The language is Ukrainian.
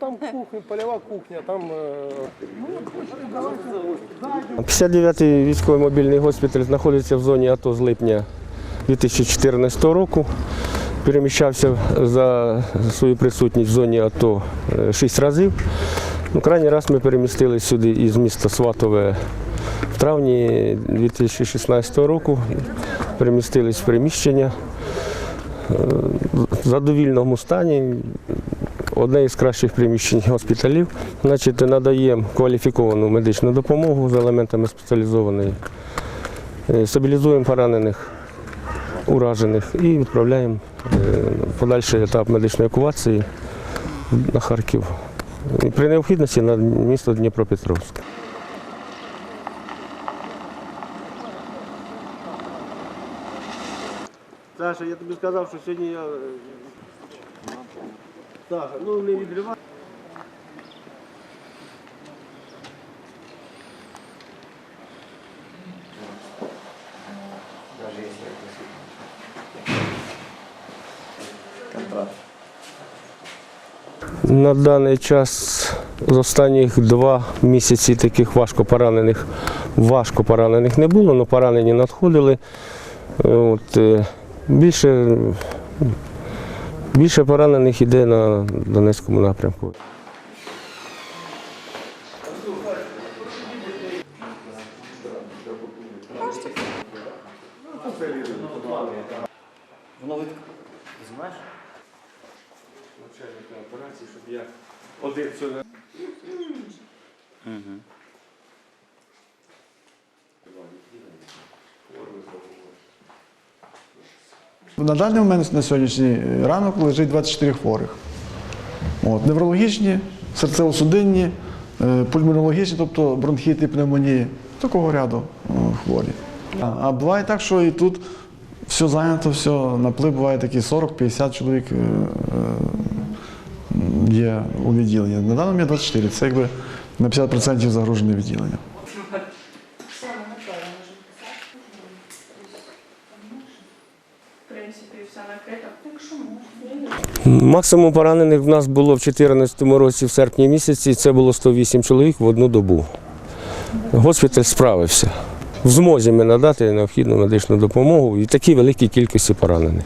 там кухня, польова кухня, там е, 59-й військовий мобільний госпіталь знаходиться в зоні АТО з липня 2014 року. Переміщався за свою присутність в зоні АТО е, шість разів. Ну, крайній раз ми перемістилися сюди із міста Сватове в травні 2016 року. Перемістились в приміщення е, в задовільному стані. Одне із кращих приміщень госпіталів. Значить, надаємо кваліфіковану медичну допомогу з елементами спеціалізованої, Е, стабілізуємо поранених, уражених і відправляємо е, подальший етап медичної евакуації на Харків. При необхідності на місто Дніпропетровськ. Саша, я тобі сказав, що сьогодні я. Саша, ну не відривай. На даний час з останніх два місяці таких важко поранених, важко поранених не було, але поранені надходили. От, е, більше, більше поранених йде на Донецькому напрямку. Воно ви знаєш? Начальника операції, щоб я один сюди. На даний момент на сьогоднішній ранок лежить 24 хворих. От, неврологічні, серцево-судинні, е, пульмонологічні, тобто бронхіти, пневмонії, такого ряду е, хворі. А, буває так, що і тут все зайнято, все, наплив буває такі 40-50 чоловік е, є у відділенні. На даному є 24, це якби на 50% загружене відділення. Принципі, все накрито. Якщо можна. Максимум поранених в нас було в 2014 році, в серпні місяці, це було 108 чоловік в одну добу. Госпіталь справився. В змозі ми надати необхідну медичну допомогу і такій великій кількості поранених.